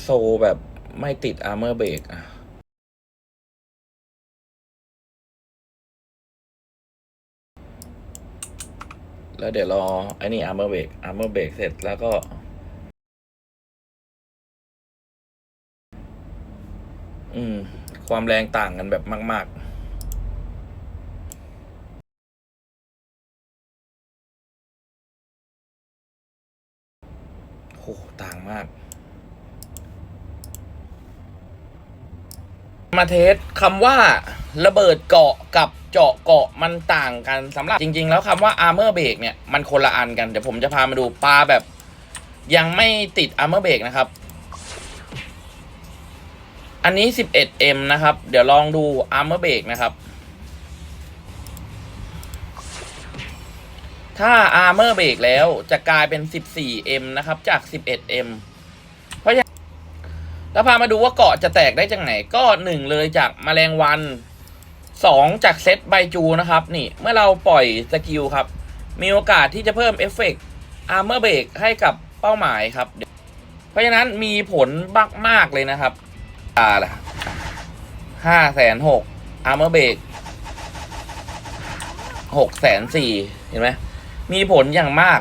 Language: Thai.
โซแบบไม่ติดอาร์เมอร์เบรกอะแล้วเดี๋ยวรอไอ้นี่อาร์เมอร์เบรกอาร์เมอร์เบรกเสร็จแล้วก็ อืม ความแรงต่างกันแบบมาก ๆโหต่างมาก มาเทสคำว่าระเบิดเกาะกับเจาะเกาะมันต่างกันสำหรับจริง ๆ แล้วคำว่า armor break เนี่ย มันคนละอันกัน เดี๋ยวผมจะพามาดูปลาแบบ ยังไม่ติด armor break นะครับ อันนี้ 11m นะครับ เดี๋ยวลองดู armor break นะครับ ถ้า armor break แล้วจะกลายเป็น 14m นะครับ จาก 11m แล้วพามาดูว่าเกาะจะแตกได้จากไหน ก็หนึ่งเลยจากแมลงวันสองจากเซตใบจูนะครับ นี่เมื่อเราปล่อยสกิลครับ มีโอกาสที่จะเพิ่มเอฟเฟกต์ armor break ให้กับเป้าหมายครับ เพราะฉะนั้นมีผลมากเลยนะครับอ่าล่ะห้าแสนหก armor break หกแสนสี่เห็นไหมมีผลอย่างมาก